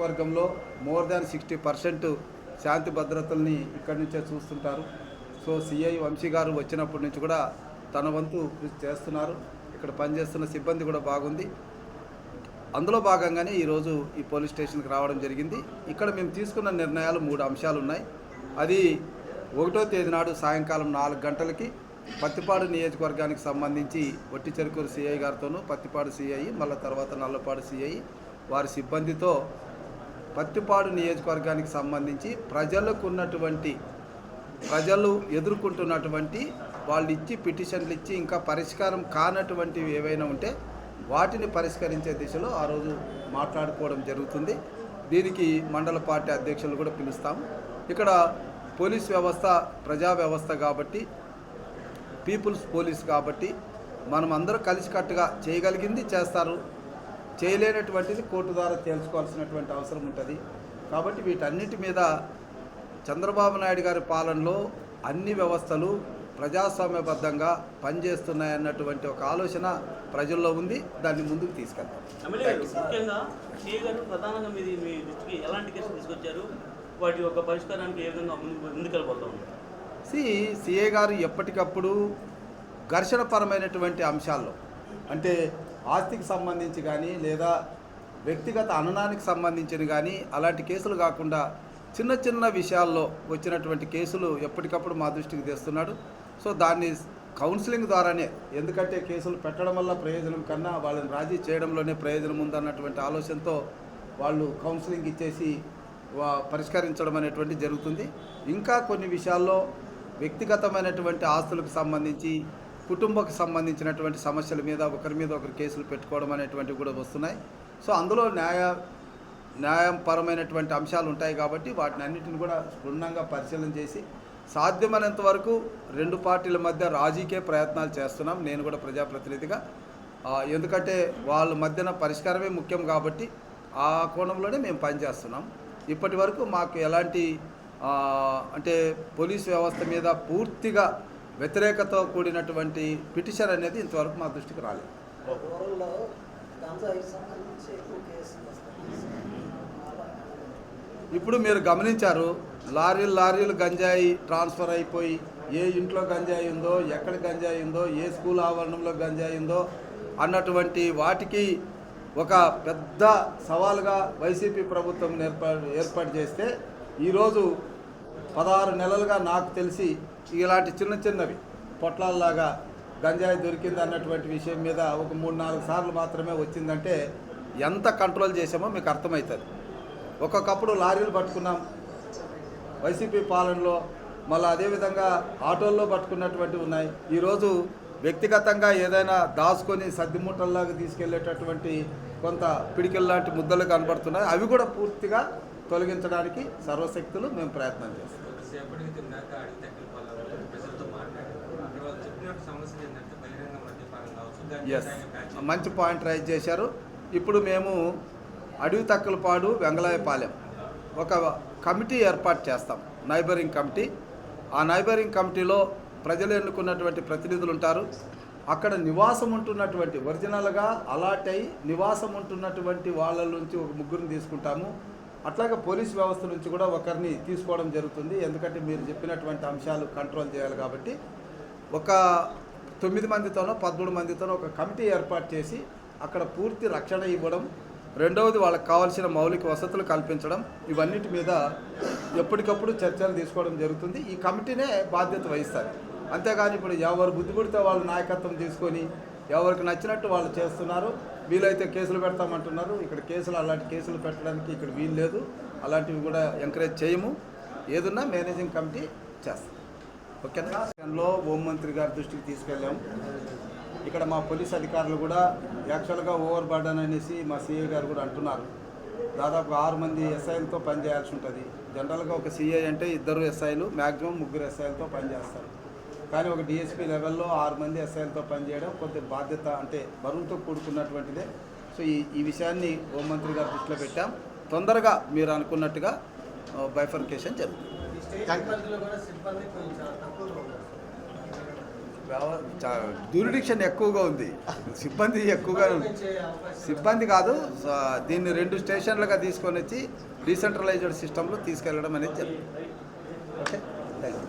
వర్గంలో more than sixty percent శాంతి భద్రతల్ని ఇక్కడి నుంచే చూస్తుంటారు. సో సిఐ వంశీ గారు వచ్చినప్పటి నుంచి కూడా తన వంతు కృషి చేస్తున్నారు. ఇక్కడ పనిచేస్తున్న సిబ్బంది కూడా బాగుంది. అందులో భాగంగానే ఈరోజు ఈ పోలీస్ స్టేషన్కి రావడం జరిగింది. ఇక్కడ మేము తీసుకున్న నిర్ణయాలు మూడు అంశాలు ఉన్నాయి. అది ఒకటో తేదీ నాడు సాయంకాలం నాలుగు గంటలకి పత్తిపాడు నియోజకవర్గానికి సంబంధించి ఒట్టి చెరుకూరు సిఐ గారితోనూ పత్తిపాడు సిఐ మళ్ళీ తర్వాత నల్లపాడు సిఐ వారి సిబ్బందితో పత్తిపాడు నియోజకవర్గానికి సంబంధించి ప్రజలకు ఉన్నటువంటి ప్రజలు ఎదుర్కొంటున్నటువంటి వాళ్ళు ఇచ్చి పిటిషన్లు ఇచ్చి ఇంకా పరిష్కారం కానటువంటివి ఏవైనా ఉంటే వాటిని పరిష్కరించే దిశలో ఆ రోజు మాట్లాడుకోవడం జరుగుతుంది. దీనికి మండల పార్టీ అధ్యక్షులు కూడా పిలుస్తాం ఇక్కడ పోలీస్ వ్యవస్థ ప్రజా వ్యవస్థ కాబట్టి పీపుల్స్ పోలీస్ కాబట్టి మనం అందరూ కలిసికట్టుగా చేయగలిగింది చేస్తారు. చేయలేనటువంటిది కోర్టు ద్వారా తేల్చుకోవాల్సినటువంటి అవసరం ఉంటుంది. కాబట్టి వీటన్నిటి మీద చంద్రబాబు నాయుడు గారి పాలనలో అన్ని వ్యవస్థలు ప్రజాస్వామ్యబద్ధంగా పనిచేస్తున్నాయన్నటువంటి ఒక ఆలోచన ప్రజల్లో ఉంది. దాన్ని ముందుకు తీసుకెళ్తాం. ముఖ్యంగా గారు ప్రధానంగా మీది మీ దృష్టికి ఎలాంటి కేసులు తీసుకొచ్చారు? వాటి యొక్క పరిష్కారానికి ఏ విధంగా ముందుకు ముందుకెళ్ళిపోతా ఉన్నారు సి సిఏ గారు ఎప్పటికప్పుడు ఘర్షణపరమైనటువంటి అంశాల్లో అంటే ఆస్తికి సంబంధించి కానీ లేదా వ్యక్తిగత అననానికి సంబంధించిన కానీ అలాంటి కేసులు కాకుండా చిన్న చిన్న విషయాల్లో వచ్చినటువంటి కేసులు ఎప్పటికప్పుడు మా దృష్టికి తెస్తున్నాడు. సో దాన్ని కౌన్సిలింగ్ ద్వారానే ఎందుకంటే కేసులు పెట్టడం వల్ల ప్రయోజనం కన్నా వాళ్ళని రాజీ చేయడంలోనే ప్రయోజనం ఉందన్నటువంటి ఆలోచనతో వాళ్ళు కౌన్సిలింగ్ ఇచ్చేసి వా- పరిష్కరించడం అనేటువంటి జరుగుతుంది. ఇంకా కొన్ని విషయాల్లో వ్యక్తిగతమైనటువంటి ఆస్తులకు సంబంధించి కుటుంబకు సంబంధించినటువంటి సమస్యల మీద ఒకరి మీద ఒకరు కేసులు పెట్టుకోవడం అనేటువంటివి కూడా వస్తున్నాయి. సో అందులో న్యాయ న్యాయపరమైనటువంటి అంశాలు ఉంటాయి కాబట్టి వాటిని అన్నిటిని కూడా క్షుణ్ణంగా పరిశీలన చేసి సాధ్యమైనంత వరకు రెండు పార్టీల మధ్య రాజీకే ప్రయత్నాలు చేస్తున్నాం. నేను కూడా ప్రజాప్రతినిధిగా. ఎందుకంటే వాళ్ళ మధ్యన పరిష్కారమే ముఖ్యం కాబట్టి ఆ కోణంలోనే మేము పనిచేస్తున్నాం. ఇప్పటి వరకు మాకు ఎలాంటి అంటే పోలీస్ వ్యవస్థ మీద పూర్తిగా వ్యతిరేకతో కూడినటువంటి పిటిషన్ అనేది ఇంతవరకు మా దృష్టికి రాలేదు. ఇప్పుడు మీరు గమనించారు లారీలు లారీలు గంజాయి ట్రాన్స్ఫర్ అయిపోయి ఏ ఇంట్లో గంజాయి ఉందో ఎక్కడ గంజాయి ఉందో ఏ స్కూల్ ఆవరణంలో గంజాయి ఉందో అన్నటువంటి వాటికి ఒక పెద్ద సవాలుగా వైసీపీ ప్రభుత్వం ఏర్పాటు ఏర్పాటు చేస్తే ఈరోజు పదహారు నెలలుగా నాకు తెలిసి ఇలాంటి చిన్న చిన్నవి పొట్లాల్లాగా గంజాయి దొరికింది అన్నటువంటి విషయం మీద ఒక మూడు నాలుగు సార్లు మాత్రమే వచ్చిందంటే ఎంత కంట్రోల్ చేసామో మీకు అర్థమవుతుంది. ఒక్కొక్కప్పుడు లారీలు పట్టుకున్నాం. వైసీపీ పాలనలో మళ్ళీ అదేవిధంగా ఆటోల్లో పట్టుకున్నటువంటి ఉన్నాయి. ఈరోజు వ్యక్తిగతంగా ఏదైనా దాచుకొని సద్దిమూటల్లాగా తీసుకెళ్ళేటటువంటి కొంత పిడికిల్ లాంటి ముద్దలు కనబడుతున్నాయి. అవి కూడా పూర్తిగా తొలగించడానికి సర్వశక్తులు మేము ప్రయత్నం చేస్తాం. ఎస్ మంచి పాయింట్ రైజ్ చేశారు. ఇప్పుడు మేము అడవి తక్కలపాడు వెంగళాయపాలెం ఒక కమిటీ ఏర్పాటు చేస్తాం. Neighbouring committee. ఆ నైబరింగ్ కమిటీలో ప్రజలు ఎన్నుకున్నటువంటి ప్రతినిధులు ఉంటారు. అక్కడ నివాసం ఉంటున్నటువంటి ఒరిజినల్గా అలాట్ అయి నివాసం ఉంటున్నటువంటి వాళ్ళ నుంచి ఒక ముగ్గురిని తీసుకుంటాము. అట్లాగే పోలీస్ వ్యవస్థ నుంచి కూడా ఒకరిని తీసుకోవడం జరుగుతుంది. ఎందుకంటే మీరు చెప్పినటువంటి అంశాలు కంట్రోల్ చేయాలి కాబట్టి. ఒక తొమ్మిది మందితోనో పదమూడు మందితోనో ఒక కమిటీ ఏర్పాటు చేసి అక్కడ పూర్తి రక్షణ ఇవ్వడం రెండవది వాళ్ళకి కావాల్సిన మౌలిక వసతులు కల్పించడం ఇవన్నిటి మీద ఎప్పటికప్పుడు చర్చలు తీసుకోవడం జరుగుతుంది. ఈ కమిటీనే బాధ్యత వహిస్తారు. అంతేగాని ఇప్పుడు ఎవరు బుద్ధి పుడితే నాయకత్వం తీసుకొని ఎవరికి నచ్చినట్టు వాళ్ళు చేస్తున్నారు. వీలైతే కేసులు పెడతామంటున్నారు. ఇక్కడ కేసులు అలాంటి కేసులు పెట్టడానికి ఇక్కడ వీలు లేదు. అలాంటివి కూడా ఎంకరేజ్ చేయము. ఏదున్నా మేనేజింగ్ కమిటీ చేస్తాం. ఓకేనా? లో హోంమంత్రి గారి దృష్టికి తీసుకెళ్ళాం. ఇక్కడ మా పోలీస్ అధికారులు కూడా యాక్చువల్గా ఓవర్ బర్డన్ అనేసి మా సిఐ గారు కూడా అంటున్నారు. దాదాపు ఆరు మంది ఎస్ఐలతో పనిచేయాల్సి ఉంటుంది. జనరల్గా ఒక సిఐ అంటే ఇద్దరు ఎస్ఐలు మ్యాక్సిమం ముగ్గురు ఎస్ఐలతో పనిచేస్తారు. కానీ ఒక డిఎస్పీ లెవెల్లో ఆరు మంది ఎస్ఐలతో పనిచేయడం కొంత బాధ్యత అంటే బరువుతో కూడుకున్నటువంటిదే. సో ఈ ఈ విషయాన్ని హోంమంత్రి గారు దృష్టిలో పెట్టాం. తొందరగా మీరు అనుకున్నట్టుగా బైఫర్కేషన్ జరుగుతుంది. డ్యూరిడిక్షన్ ఎక్కువగా ఉంది. సిబ్బంది ఎక్కువగా ఉంది. సిబ్బంది కాదు దీన్ని రెండు స్టేషన్లుగా తీసుకొని వచ్చి డీసెంట్రలైజ్డ్ సిస్టంలో తీసుకెళ్ళడం అనేది జరుగుతుంది. ఓకే. Thank you